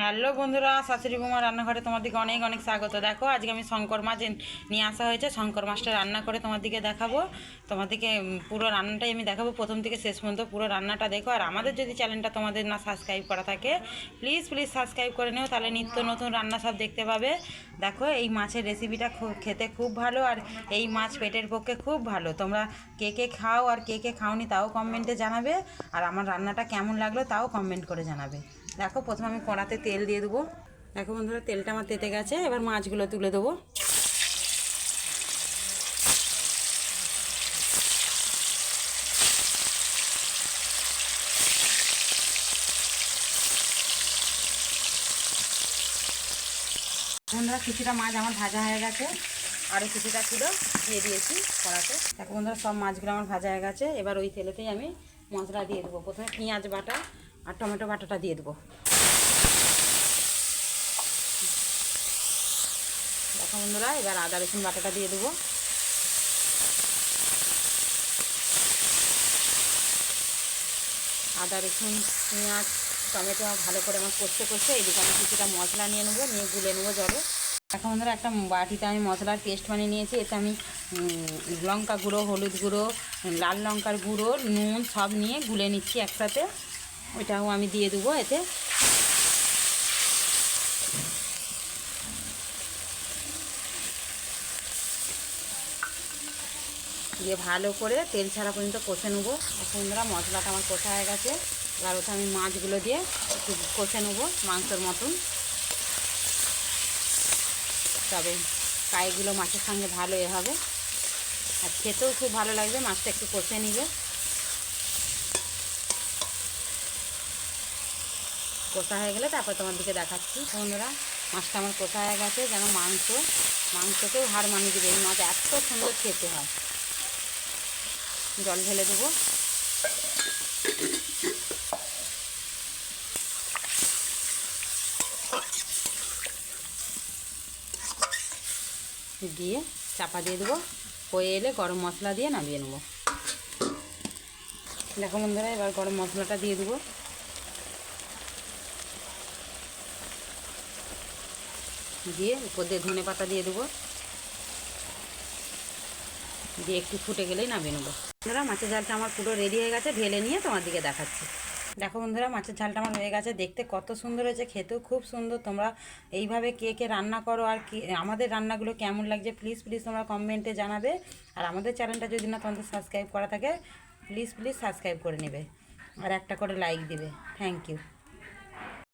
Hello বন্ধুরা, শাশুড়ি বৌমা রান্নাঘরে তোমার দিকে অনেক অনেক স্বাগত। দেখো, আজকে আমি শঙ্কর মাছ নিয়ে আসা হয়েছে, শঙ্কর মাছটা রান্না করে তোমার দিকে দেখাবো। তোমার দিকে পুরো রান্নাটাই আমি দেখাবো। প্রথম থেকে শেষ পর্যন্ত পুরো রান্নাটা দেখো। আর আমাদের যদি চ্যানেলটা তোমাদের না সাবস্ক্রাইব করা থাকে প্লিজ প্লিজ সাবস্ক্রাইব করে নিও। তাহলে নিত্য নতুন রান্না সব দেখতে পাবে। দেখো, এই মাছের রেসিপিটা খুব খেতে খুব ভালো আর এই মাছ পেটের পক্ষে খুব ভালো। তোমরা কে কে খাও আর কে কে খাওনি তাও কমেন্টে জানাবে। আর আমার রান্নাটা কেমন লাগল তাও কমেন্ট করে জানাবে। দেখো, প্রথমে আমি কড়াতে তেল দিয়ে দেবো। দেখো বন্ধুরা, তেলটা আমার তেতে গেছে, এবার মাছগুলো তুলে দেবো। বন্ধুরা, কিছুটা মাছ আমার ভাজা হয়ে গেছে। আরও কিছুটা ছিল, দিয়ে দিয়েছি কড়াতে। দেখো বন্ধুরা, সব মাছগুলো আমার ভাজা হয়ে গেছে। এবার ওই তেলেতেই আমি মশলা দিয়ে দেবো। প্রথমে পেঁয়াজ বাটা আর টমেটো বাটাটা দিয়ে দেবো। দেখো বন্ধুরা, এবার আদা, রসুন বাটাটা দিয়ে দেবো। আদা, রসুন, পেঁয়াজ, টমেটো ভালো করে আমার কষতে কষতে এদিকে আমি কিছুটা মশলা নিয়ে নেব, নিয়ে গুলে নেব জলে। এখন বন্ধুরা, একটা বাটিতে আমি মশলার পেস্ট বানিয়ে নিয়েছি। এতে আমি লঙ্কা গুঁড়ো, হলুদ গুঁড়ো, লাল লঙ্কার গুঁড়ো, নুন সব নিয়ে গুলে নিচ্ছি একসাথে। ওইটাও আমি দিয়ে দেবো এতে। দিয়ে ভালো করে তেল ছাড়া পর্যন্ত কষে নেব। বন্ধুরা মশলাটা আমার কষা হয়ে গেছে। এবার ওটা আমি মাছগুলো দিয়ে একটু কষে নেব মাংসের মতন। তবে কাইগুলো মাছের সঙ্গে ভালো এ হবে। আর খেতেও খুব ভালো লাগবে, মাছটা একটু কষে নিবে। কষা হয়ে গেলে তারপর তোমার দিকে দেখাচ্ছি। বন্ধুরা, মাছটা আমার কষা হয়ে গেছে, যেন মাংস মাংসকেও হার মানিয়ে দেবে। এই মাছ এত সুন্দর খেতে হয়। জল ঢেলে দেবো। দিয়ে চাপা দিয়ে দেবো। হয়ে এলে গরম মশলা দিয়ে নামিয়ে নেব। দেখো বন্ধুরা, এবার গরম মশলাটা দিয়ে দেবো। দিয়ে উপর দিয়ে ধনে পাতা দিয়ে দেবো। দিয়ে একটু ফুটে গেলেই নামিয়ে নেব। বন্ধুরা, মাছের ঝালটা আমার পুরো রেডি হয়ে গেছে, ঢেলে নিয়ে তোমার দিকে দেখাচ্ছি। দেখো বন্ধুরা, মাছের ঝালটা আমার হয়ে গেছে, দেখতে কত সুন্দর হয়েছে, খেতেও খুব সুন্দর। তোমরা এইভাবে কে কে রান্না করো আর কি, আমাদের রান্নাগুলো কেমন লাগছে প্লিজ প্লিজ তোমরা কমেন্টে জানাবে। আর আমাদের চ্যানেলটা যদি না তোমাদের সাবস্ক্রাইব করা থাকে প্লিজ প্লিজ সাবস্ক্রাইব করে নেবে। আর একটা করে লাইক দিবে। Thank you